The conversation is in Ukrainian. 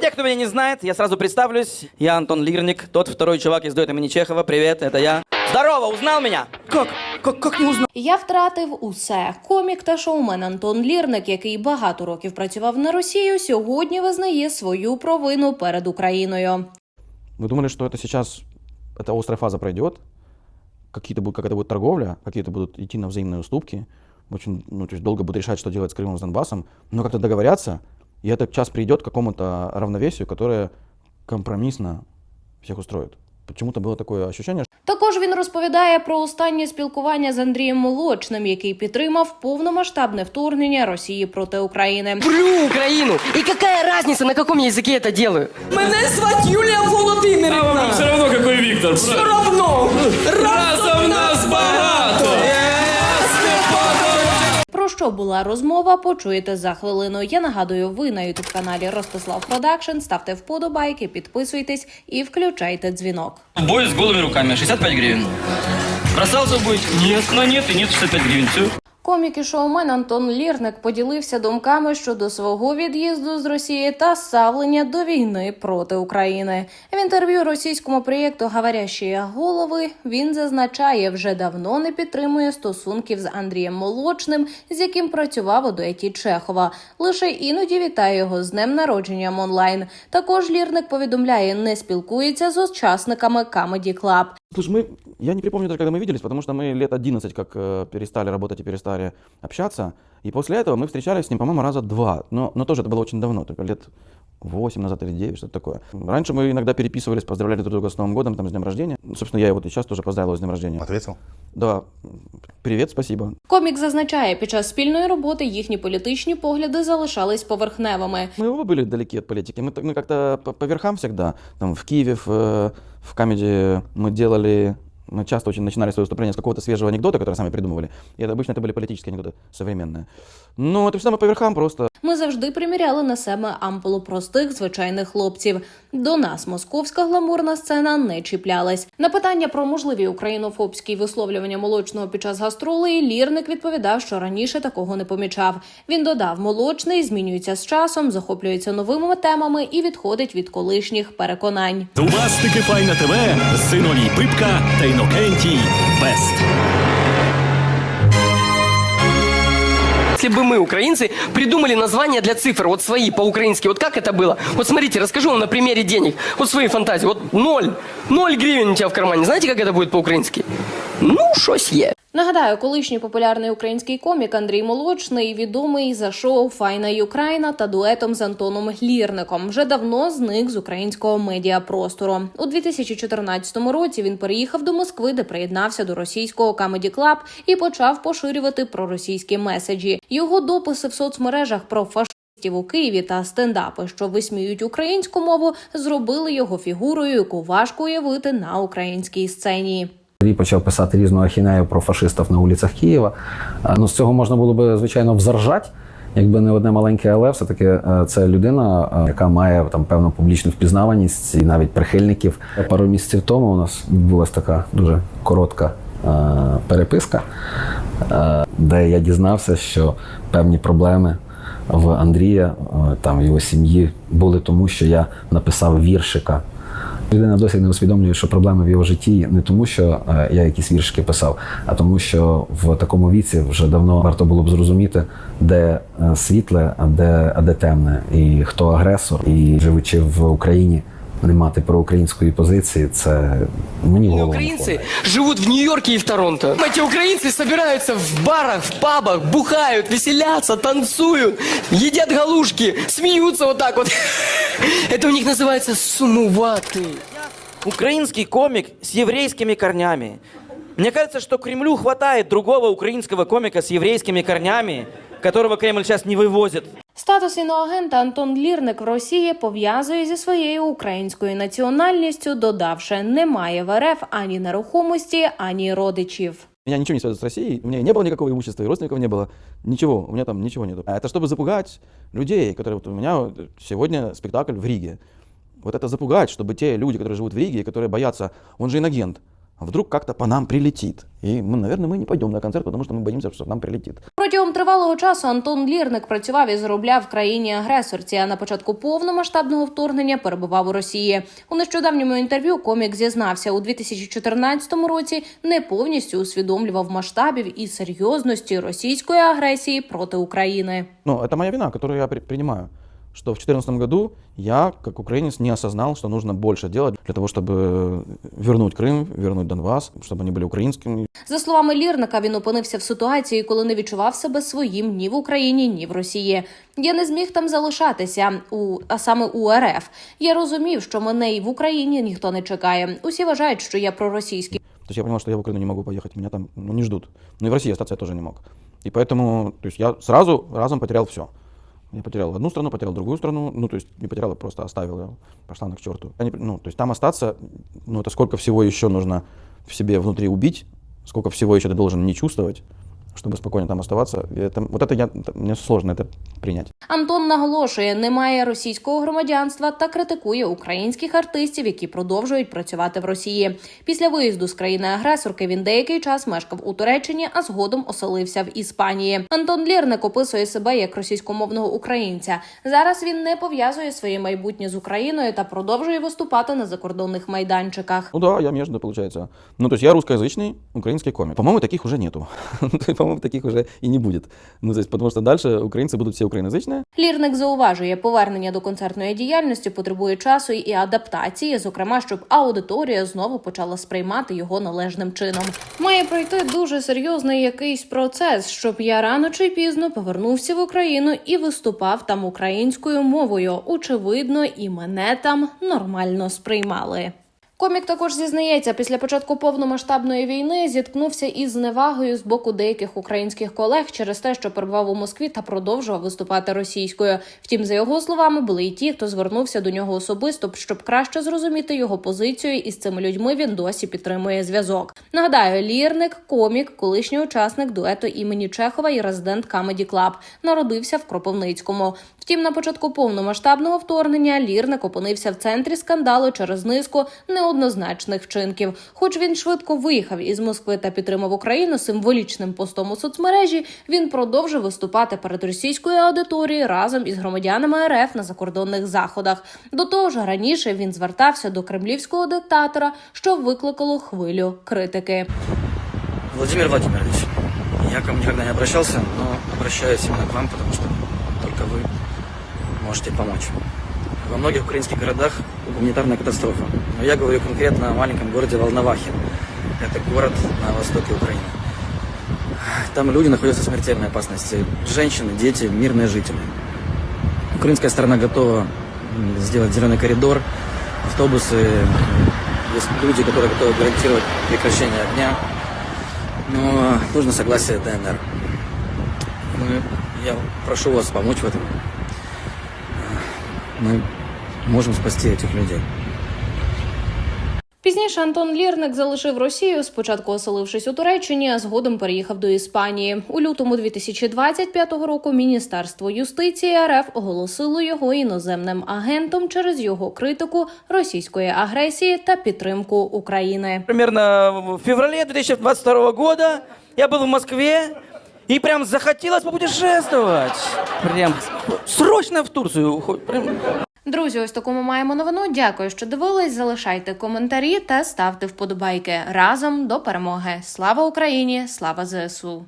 Те, кто меня не знает, я сразу представлюсь. Я Антон Лирник, тот второй чувак из дуэта имени Чехова. Привет, это я. Здорово, узнал меня? Как? Как, как не узнал? Я втратив усе. Комік та шоумен Антон Лірник, який багато років працював на Росію, сьогодні визнає свою провину перед Україною. Вы думали, что это сейчас, эта острая фаза пройдет, какие-то будут, какая-то будет торговля, какие-то будут идти на взаимные уступки, очень ну, то есть долго будут решать, что делать с Крымом, с Донбассом, но как-то договорятся, и этот час придет к какому-то равновесию, которое компромиссно всех устроит. Почему-то было такое ощущение, Також він розповідає про останнє спілкування з Андрієм Молочним, який підтримав повномасштабне вторгнення Росії проти України. Плю Украину! И какая разница, на каком языке это делаю? Мене звать Юлія Володимирівна. А вам все равно какой Віктор. Все равно. Що була розмова, почуєте за хвилину. Я нагадую, ви на ютуб каналі Ростислав Продакшн. Ставте вподобайки, підписуйтесь і включайте дзвінок. Бой з голими руками, 65 гривень. Бросался будет? Нет, но нет и нет, 65 гривен. Все. Комік і шоумен Антон Лірник поділився думками щодо свого від'їзду з Росії та ставлення до війни проти України. В інтерв'ю російському проєкту «Говорящі голови він зазначає, вже давно не підтримує стосунків з Андрієм Молочним, з яким працював у дуеті Чехова. Лише іноді вітає його з днем народженням онлайн. Також Лірник повідомляє, не спілкується з учасниками Comedy Club. Слушай, мы, я не припомню даже, когда мы виделись, потому что мы лет 11 как э, перестали работать и перестали общаться. И после этого мы встречались с ним, по-моему, раза два. Но, но тоже это было очень давно, только лет 8 назад или 9, что-то такое. Раньше мы иногда переписывались, поздравляли друг друга с Новым годом, там, с днем рождения. Собственно, я его вот и сейчас тоже поздравил с днем рождения. Ответил? Да, привет, спасибо. Комік зазначає, під час спільної роботи їхні політичні погляди залишались поверхневими. Мы оба были далеки от политики. Мы, так- мы как-то по, по верхам всегда. Там в Киеве, в, э, в Камеди мы делали мы часто очень начинали свои выступления с какого-то свежего анекдота, который сами придумывали. И это обычно это были политические анекдоты современные. Но это всегда мы по верхам просто. Ми завжди приміряли на себе ампулу простих звичайних хлопців. До нас московська гламурна сцена не чіплялась. На питання про можливі українофобські висловлювання молочного під час гастролей Лірник відповідав, що раніше такого не помічав. Він додав, молочний змінюється з часом, захоплюється новими темами і відходить від колишніх переконань. У вас таки файна ТВ, Зиновій Пипка та Інокентій Бест. Если бы мы, украинцы, придумали названия для цифр, вот свои, по-украински, вот как это было? Вот смотрите, расскажу вам на примере денег. Вот свои фантазии. Вот ноль. Ноль гривен у тебя в кармане. Знаете, как это будет по-украински? Ну, шось є. Нагадаю, колишній популярний український комік Андрій Молочний відомий за шоу Файна Юкраїна та дуетом з Антоном Лірником. Вже давно зник з українського медіапростору. У 2014 році він переїхав до Москви, де приєднався до російського Comedy Club і почав поширювати проросійські меседжі. Його дописи в соцмережах про фашистів у Києві та стендапи, що висміють українську мову, зробили його фігурою, яку важко уявити на українській сцені. Почав писати різну ахінею про фашистів на вулицях Києва. Е, Ну, з цього можна було би, звичайно, взаржати, якби не одне маленьке, але все-таки е, це людина, е, яка має там певну публічну впізнаваність і навіть прихильників. Пару місяців тому у нас відбулася така дуже коротка е, переписка, е, де я дізнався, що певні проблеми в Андрія, е, там в його сім'ї були тому, що я написав віршика Людина досі не усвідомлює, що проблеми в його житті не тому, що е, я якісь віршики писав, а тому, що в такому віці вже давно варто було б зрозуміти, де е, світле, а де, а де темне, і хто агресор. І живучи в Україні, не мати проукраїнської позиції, це мені в голову. не Украинцы вкладає. живут в Нью-Йорке и в Торонто. Эти украинцы собираются в барах, в пабах, бухают, веселятся, танцуют, едят галушки, смеются вот так вот. Это у них называется сумуваты. Украинский комик с еврейскими корнями. Мне кажется, что Кремлю хватает другого украинского комика с еврейскими корнями, которого Кремль сейчас не вывозит. Статус іноагента Антон Лірник в Росії пов'язує зі своєю українською національністю, додавши, немає в РФ ані нерухомості, ані родичів. Меня ничего не связывает с Россией. У меня не было никакого имущества, и родственников не было. Ничего, у меня там ничего нету. А это чтобы запугать людей, которые... Вот у меня сегодня спектакль в Риге. Вот это запугать, чтобы те люди, которые живут в Риге, и которые боятся... Он же инагент. а вдруг как-то по нам прилетит. И мы, наверное, мы не пойдем на концерт, потому что мы боимся, что нам прилетит. Протягом тривалого часу Антон Лірник працював і заробляв в країні агресорці. А на початку повномасштабного вторгнення перебував у Росії. У нещодавньому інтерв'ю комік зізнався у 2014 році не повністю усвідомлював масштабів і серйозності російської агресії проти України. Ну, это моя вина, которую я при- принимаю. Что в 2014 году я, как украинец, не осознал, что нужно больше делать для того, чтобы вернуть Крым, вернуть Донбасс, чтобы они были украинскими. За словами Лірника, він опинився в ситуації, коли не відчував себе своїм ні в Україні, ні в Росії. Я не зміг там залишатися, у а саме у РФ. Я розумів, що мене і в Україні ніхто не чекає. Усі вважають, що я проросійський. То есть я понимал, что я в Украину не могу поехать, меня там ну, не ждут. Ну и в России остаться я тоже не мог. И поэтому то есть я сразу разом потерял все. Я потерял одну страну, потерял другую страну, ну то есть не потерял, а просто оставил ее, пошла она к черту. Не- ну, то есть там остаться, ну это сколько всего еще нужно в себе внутри убить, сколько всего еще ты должен не чувствовать, чтобы спокойно там оставаться. И это, вот это я, это- мне сложно это принять. Антон наголошує, немає російського громадянства та критикує українських артистів, які продовжують працювати в Росії. Після виїзду з країни-агресорки він деякий час мешкав у Туреччині, а згодом оселився в Іспанії. Антон Лірник описує себе як російськомовного українця. Зараз він не пов'язує своє майбутнє з Україною та продовжує виступати на закордонних майданчиках. Ну да, я между, получается. Ну то есть я русскоязычный украинский комик. По-моему, таких уже нету. По-моему, таких уже и не будет. Ну то есть потому что дальше украинцы будут все украиноязычные, Лірник зауважує, повернення до концертної діяльності потребує часу і адаптації, зокрема, щоб аудиторія знову почала сприймати його належним чином. Має пройти дуже серйозний якийсь процес, щоб я рано чи пізно повернувся в Україну і виступав там українською мовою. Очевидно, і мене там нормально сприймали. Комік також зізнається, після початку повномасштабної війни зіткнувся із зневагою з боку деяких українських колег через те, що перебував у Москві та продовжував виступати російською. Втім, за його словами, були й ті, хто звернувся до нього особисто, щоб краще зрозуміти його позицію, і з цими людьми він досі підтримує зв'язок. Нагадаю, лірник, комік, колишній учасник дуету імені Чехова і резидент Comedy Club, народився в Кропивницькому. Втім, на початку повномасштабного вторгнення лірник опинився в центрі скандалу через низку неоднозначних вчинків. Хоч він швидко виїхав із Москви та підтримав Україну символічним постом у соцмережі, він продовжив виступати перед російською аудиторією разом із громадянами РФ на закордонних заходах. До того ж, раніше він звертався до кремлівського диктатора, що викликало хвилю критики. Владимир Владимирович, я к вам никогда не обращался, но обращаюсь именно к вам, потому что только вы можете помочь. Во многих украинских городах гуманитарная катастрофа. Но я говорю конкретно о маленьком городе Волновахин. Это город на востоке Украины. Там люди находятся в смертельной опасности. Женщины, дети, мирные жители. Украинская сторона готова сделать зеленый коридор, автобусы. Есть люди, которые готовы гарантировать прекращение огня. Но нужно согласие ДНР. Мы, я прошу вас помочь в этом. Мы можем спасти этих людей. Пізніше Антон Лірник залишив Росію, спочатку оселившись у Туреччині, а згодом переїхав до Іспанії. У лютому 2025 року Міністерство юстиції РФ оголосило його іноземним агентом через його критику російської агресії та підтримку України. Примерно в феврале 2022 года я был в Москве, и прям захотелось попутешествовать. Прям срочно в уходь. Прям Друзі, ось таку ми маємо новину. Дякую, що дивились. Залишайте коментарі та ставте вподобайки разом до перемоги. Слава Україні! Слава ЗСУ!